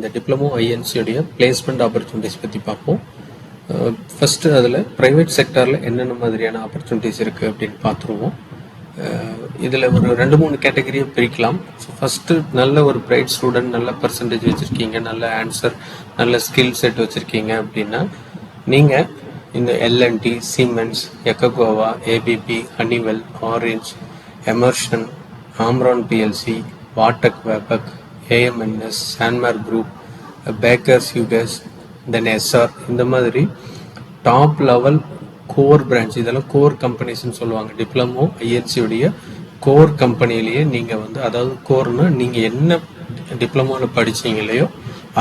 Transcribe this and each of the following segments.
இந்த diploma ஐஎன்சியோடைய placement opportunities பற்றி பார்ப்போம். ஃபஸ்ட்டு அதில் ப்ரைவேட் செக்டாரில் என்னென்ன மாதிரியான ஆப்பர்ச்சுனிட்டிஸ் இருக்குது அப்படின்னு பார்த்துருவோம். இதில் ஒரு ரெண்டு மூணு கேட்டகரியை பிரிக்கலாம். ஸோ ஃபஸ்ட்டு நல்ல ஒரு பிரைட் ஸ்டூடெண்ட் நல்ல பர்சன்டேஜ் வச்சுருக்கீங்க நல்ல ஆன்சர் நல்ல ஸ்கில் செட் வச்சுருக்கீங்க அப்படின்னா நீங்கள் இந்த LNT Siemens Yokogawa ABB Honeywell orange Emerson Omron PLC வாட்டக் வேபக் ஏஎம்என்எஸ் சான்மார் குரூப் பேக்கர்ஸ் யூகஸ் தென் எஸ்ஆர் இந்த மாதிரி டாப் லெவல் கோர் பிரான்ச் இதெல்லாம் கோர் கம்பெனிஸ்னு சொல்லுவாங்க. டிப்ளமோ ஐஎன்சியுடைய கோர் கம்பெனிலேயே நீங்கள் வந்து அதாவது கோர்னா நீங்கள் என்ன டிப்ளமோவில் படிச்சீங்களையோ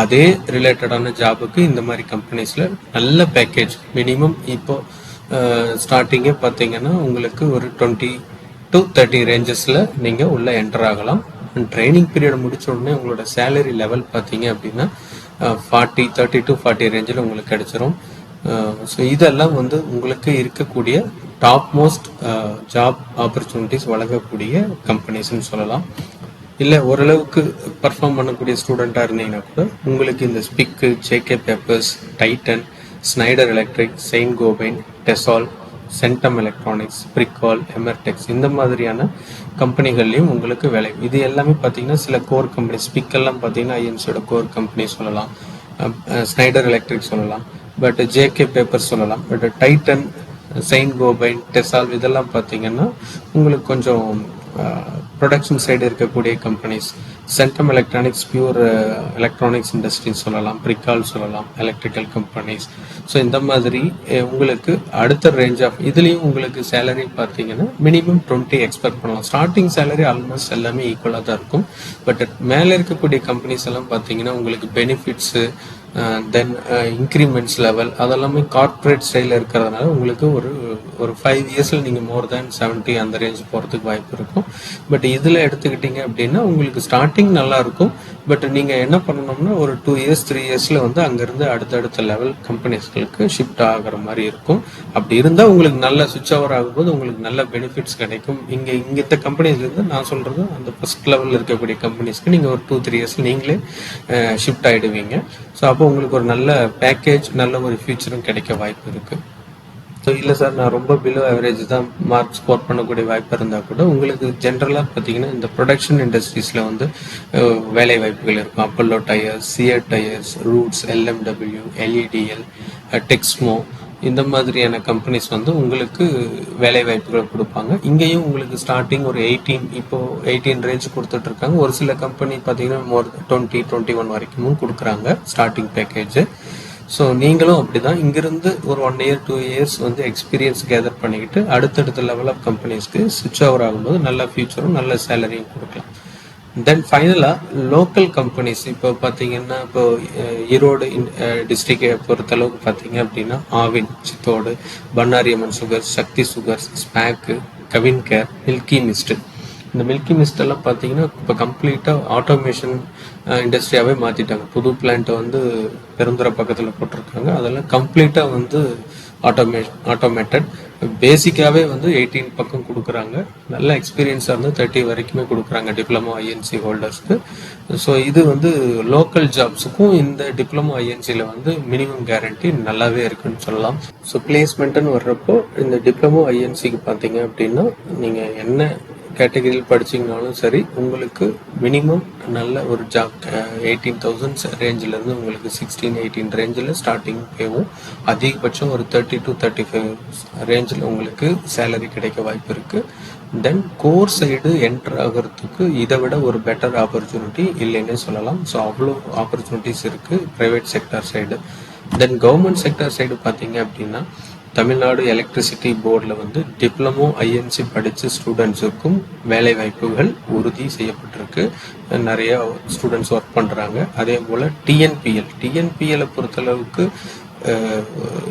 அதே ரிலேட்டடான ஜாபுக்கு இந்த மாதிரி கம்பெனிஸில் நல்ல பேக்கேஜ் மினிமம் இப்போ uh, ஸ்டார்டிங்கே பார்த்தீங்கன்னா உங்களுக்கு ஒரு டுவெண்ட்டி டு தேர்ட்டி ரேஞ்சஸில் நீங்கள் உள்ளே என்டர் ஆகலாம். ட்ரைனிங் பீரியட் முடிச்ச உடனே உங்களோட சேலரி லெவல் பார்த்தீங்க அப்படின்னா ஃபார்ட்டி தேர்ட்டி டு ஃபார்ட்டி ரேஞ்சில் உங்களுக்கு கிடைச்சிரும். ஸோ இதெல்லாம் வந்து உங்களுக்கு இருக்கக்கூடிய டாப் மோஸ்ட் ஜாப் ஆப்பர்ச்சுனிட்டிஸ் வழங்கக்கூடிய கம்பெனிஸ்னு சொல்லலாம். இல்லை ஓரளவுக்கு பர்ஃபார்ம் பண்ணக்கூடிய ஸ்டூடெண்ட்டாக இருந்தீங்கன்னா கூட உங்களுக்கு இந்த SPIC JK papers Titan Schneider electric Saint Gobain டெசால் Centum electronics Pricol எமர்டெக்ஸ் இந்த மாதிரியான கம்பெனிகள்லையும் உங்களுக்கு வேலை. இது எல்லாமே பார்த்தீங்கன்னா சில கோர் கம்பெனி பிக்கெல்லாம் பார்த்தீங்கன்னா ஐஎம்சியோட கோர் கம்பெனி சொல்லலாம். ஸ்னைடர் எலக்ட்ரிக் சொல்லலாம். பட் ஜேகே பேப்பர் சொல்லலாம். பட் டைட்டன் செயின் கோபைன் டெசால் இதெல்லாம் பார்த்தீங்கன்னா உங்களுக்கு கொஞ்சம் ப்ரொடக்ஷன் சைடு இருக்கக்கூடிய companies Centum electronics pure electronics இண்டஸ்ட்ரின்னு சொல்லலாம் பிரிக்கால் சொல்லலாம் எலக்ட்ரிக்கல் கம்பெனிஸ் ஸோ இந்த மாதிரி உங்களுக்கு அடுத்த ரேஞ்ச் ஆஃப் இதுலேயும் உங்களுக்கு சேலரி பார்த்தீங்கன்னா மினிமம் டுவெண்ட்டி எக்ஸ்பெக்ட் பண்ணலாம். ஸ்டார்டிங் சேலரி ஆல்மோஸ்ட் எல்லாமே ஈக்குவலாக தான் இருக்கும். பட் மேலே இருக்கக்கூடிய கம்பெனிஸ் எல்லாம் பார்த்தீங்கன்னா உங்களுக்கு பெனிஃபிட்ஸு தென் இன்க்ரிமெண்ட்ஸ் லெவல் அதெல்லாமே கார்ப்பரேட் ஸ்டைலில் இருக்கிறதுனால உங்களுக்கு ஒரு ஒரு ஃபைவ் இயர்ஸில் நீங்கள் மோர் தேன் செவன்ட்டி அந்த ரேஞ்ச் போகிறதுக்கு வாய்ப்பு இருக்கும். பட் இதில் எடுத்துக்கிட்டிங்க அப்படின்னா உங்களுக்கு ஸ்டார்டிங் நல்லாயிருக்கும் பட் நீங்கள் என்ன பண்ணணும்னா ஒரு டூ இயர்ஸ் த்ரீ இயர்ஸில் வந்து அங்கேருந்து அடுத்தடுத்த லெவல் கம்பெனிஸ்களுக்கு ஷிஃப்ட் ஆகிற மாதிரி இருக்கும். அப்படி இருந்தால் உங்களுக்கு நல்ல சுவிச் ஓவர் ஆகும்போது உங்களுக்கு நல்ல பெனிஃபிட்ஸ் கிடைக்கும். இங்கே இங்கே இந்த கம்பெனிஸ்லேருந்து நான் சொல்கிறது அந்த ஃபஸ்ட் லெவலில் இருக்கக்கூடிய கம்பெனிஸ்க்கு நீங்கள் ஒரு டூ த்ரீ இயர்ஸ் நீங்களே ஷிஃப்ட் ஆகிடுவீங்க ஸோ அப்போ உங்களுக்கு ஒரு நல்ல பேக்கேஜ் நல்ல ஒரு ஃபியூச்சரும் கிடைக்க வாய்ப்பு இருக்குது ஸோ இல்லை சார் நான் ரொம்ப பிலோ ஆவரேஜ் தான் மார்க் ஸ்கோர் பண்ணக்கூடிய வாய்ப்பு இருந்தால் கூட உங்களுக்கு ஜென்ரலாக பார்த்தீங்கன்னா இந்த ப்ரொடக்ஷன் இண்டஸ்ட்ரீஸில் வந்து வேலை வாய்ப்புகள் இருக்கும். Apollo tyres CEAT tyres Roots LMW எல்இடிஎல் Texmo இந்த மாதிரியான கம்பெனிஸ் வந்து உங்களுக்கு வேலை வாய்ப்புகளை கொடுப்பாங்க. இங்கேயும் உங்களுக்கு ஸ்டார்டிங் ஒரு எயிட்டீன் இப்போ எயிட்டீன் ரேஞ்ச் கொடுத்துட்டு இருக்காங்க ஒரு சில கம்பெனி பார்த்தீங்கன்னா மோர் டுவெண்ட்டி டுவெண்ட்டி ஒன் வரைக்கும் கொடுக்குறாங்க ஸ்டார்டிங் பேக்கேஜ் ஸோ நீங்களும் அப்படிதான். இங்கிருந்து ஒரு ஒன் இயர் டூ இயர்ஸ் வந்து எக்ஸ்பீரியன்ஸ் கேதர் பண்ணிக்கிட்டு அடுத்தடுத்த லெவல் ஆஃப் கம்பெனிஸ்க்கு சுவிச் ஓவர் ஆகும்போது நல்ல ஃபியூச்சரும் நல்ல சேலரியும் கொடுக்கலாம். தென் ஃபைனலாக லோக்கல் கம்பெனிஸ் இப்போ பார்த்தீங்கன்னா இப்போ ஈரோடு டிஸ்ட்ரிக்டை பொறுத்தளவுக்கு பார்த்தீங்க அப்படின்னா ஆவின் சித்தோடு பன்னாரியம்மன் சுகர் சக்தி சுகர்ஸ் ஸ்பேக்கு கவின் கேர் மில்கி மிஸ்ட். இந்த மில்கி மிஸ்ட் எல்லாம் பார்த்தீங்கன்னா இப்போ கம்ப்ளீட்டாக ஆட்டோமேஷன் இண்டஸ்ட்ரியாகவே மாற்றிட்டாங்க புது பிளான்ட்டை வந்து பெருந்துறை பக்கத்தில் போட்டிருக்காங்க. அதெல்லாம் கம்ப்ளீட்டாக வந்து ஆட்டோமே ஆட்டோமேட்டட். பேசிக்காகவே வந்து எயிட்டீன் பக்கம் கொடுக்குறாங்க. நல்ல எக்ஸ்பீரியன்ஸாக இருந்து தேர்ட்டி வரைக்குமே கொடுக்குறாங்க டிப்ளமோ ஐஎன்சி ஹோல்டர்ஸ்க்கு ஸோ இது வந்து லோக்கல் ஜாப்ஸுக்கும் இந்த டிப்ளமோ ஐஎன்சியில் வந்து மினிமம் கேரண்டி நல்லாவே இருக்குன்னு சொல்லலாம். ஸோ பிளேஸ்மெண்ட்டுன்னு வர்றப்போ இந்த டிப்ளமோ ஐஎன்சிக்கு பார்த்தீங்க அப்படின்னா நீங்கள் என்ன கேட்டகரியில் படிச்சிங்கனாலும் சரி உங்களுக்கு மினிமம் நல்ல ஒரு ஜாப் எயிட்டீன் தௌசண்ட் ரேஞ்சிலேருந்து உங்களுக்கு சிக்ஸ்டீன் எயிட்டீன் ரேஞ்சில் ஸ்டார்டிங் பேவும் அதிகபட்சம் ஒரு தேர்ட்டி டு தேர்ட்டி ஃபைவ் ரேஞ்சில் உங்களுக்கு சேலரி கிடைக்க வாய்ப்பு இருக்குது தென் கோர் சைடு என்டர் ஆகிறதுக்கு இதை விட ஒரு பெட்டர் ஆப்பர்ச்சுனிட்டி இல்லைன்னே சொல்லலாம். ஸோ அவ்வளோ ஆப்பர்ச்சுனிட்டிஸ் இருக்குது private sector side then government sector side பார்த்தீங்க அப்படின்னா தமிழ்நாடு எலக்ட்ரிசிட்டி போர்டில் வந்து டிப்ளமோ ஐஎன்சி படித்த ஸ்டூடெண்ட்ஸுக்கும் வேலை வாய்ப்புகள் உறுதி செய்யப்பட்டிருக்கு. நிறைய ஸ்டூடெண்ட்ஸ் ஒர்க் பண்ணுறாங்க அதே போல் டிஎன்பிஎல் டிஎன்பிஎலை பொறுத்தளவுக்கு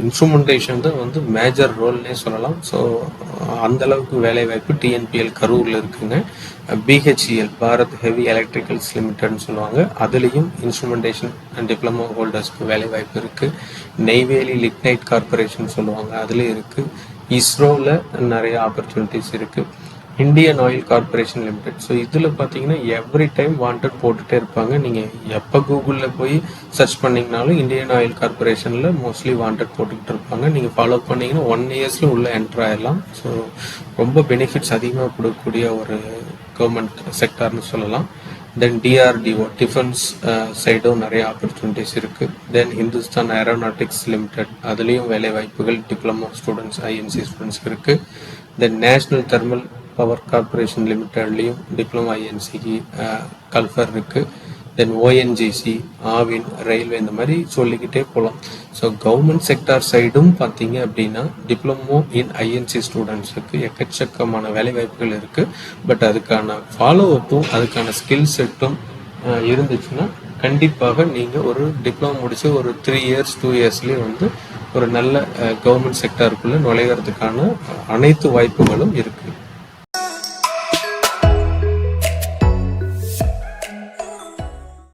இன்ஸ்ட்ருமெண்டேஷன் தான் வந்து மேஜர் ரோல்னே சொல்லலாம். ஸோ அந்த அளவுக்கு வேலை வாய்ப்பு டிஎன்பிஎல் கரூரில் இருக்குங்க. பிஹெச்இஎல் பாரத் ஹெவி எலக்ட்ரிக்கல்ஸ் லிமிடெட்னு சொல்லுவாங்க. அதுலேயும் இன்ஸ்ட்ருமெண்டேஷன் அண்ட் டிப்ளமோ ஹோல்டர்ஸ்க்கு வேலை வாய்ப்பு இருக்குது நெய்வேலி லிக்னைட் கார்பரேஷன் சொல்லுவாங்க. அதுலேயும் இருக்குது இஸ்ரோவில் நிறைய ஆப்பர்ச்சுனிட்டிஸ் இருக்குது Indian oil corporation limited. So இதில் பார்த்தீங்கன்னா எவ்ரி டைம் வாண்டட் போட்டுகிட்டே இருப்பாங்க. நீங்கள் எப்போ கூகுளில் போய் சர்ச் பண்ணிங்கனாலும் இந்தியன் ஆயில் கார்பரேஷனில் மோஸ்ட்லி வாண்டட் போட்டுக்கிட்டு இருப்பாங்க. நீங்கள் ஃபாலோ பண்ணீங்கன்னா ஒன் இயர்ஸில் உள்ளே என்ட்ரு ஆகிடலாம் ஸோ ரொம்ப பெனிஃபிட்ஸ் அதிகமாக கொடுக்கக்கூடிய ஒரு கவர்மெண்ட் செக்டார்னு சொல்லலாம். தென் டிஆர்டிஓ டிஃபென்ஸ் சைடும் நிறைய ஆப்பர்ச்சுனிட்டிஸ் இருக்குது தென் ஹிந்துஸ்தான் ஏரோநாட்டிக்ஸ் லிமிடெட் அதுலேயும் வேலை வாய்ப்புகள் டிப்ளமோ ஸ்டூடெண்ட்ஸ் ஐஎன்சி ஸ்டூடெண்ட்ஸ் இருக்குது then national thermal power corporation லிமிட்டட்லேயும் diploma ஐஎன்சிக்கு கல்ஃபர் இருக்குது தென் ஓஎன்ஜிசி ஆவின் ரயில்வே இந்த மாதிரி சொல்லிக்கிட்டே போகலாம் ஸோ கவர்மெண்ட் செக்டார் சைடும் பார்த்தீங்க அப்படின்னா டிப்ளமோ இன் ஐஎன்சி ஸ்டூடெண்ட்ஸுக்கு எக்கச்சக்கமான வேலைவாய்ப்புகள் இருக்குது பட் அதுக்கான ஃபாலோ அப்பும் அதுக்கான ஸ்கில் செட்டும் இருந்துச்சுன்னா கண்டிப்பாக நீங்கள் ஒரு டிப்ளமோ முடித்து ஒரு த்ரீ இயர்ஸ் டூ இயர்ஸ்லேயே வந்து ஒரு நல்ல கவர்மெண்ட் செக்டாருக்குள்ளே நுழைகிறதுக்கான அனைத்து வாய்ப்புகளும் இருக்குது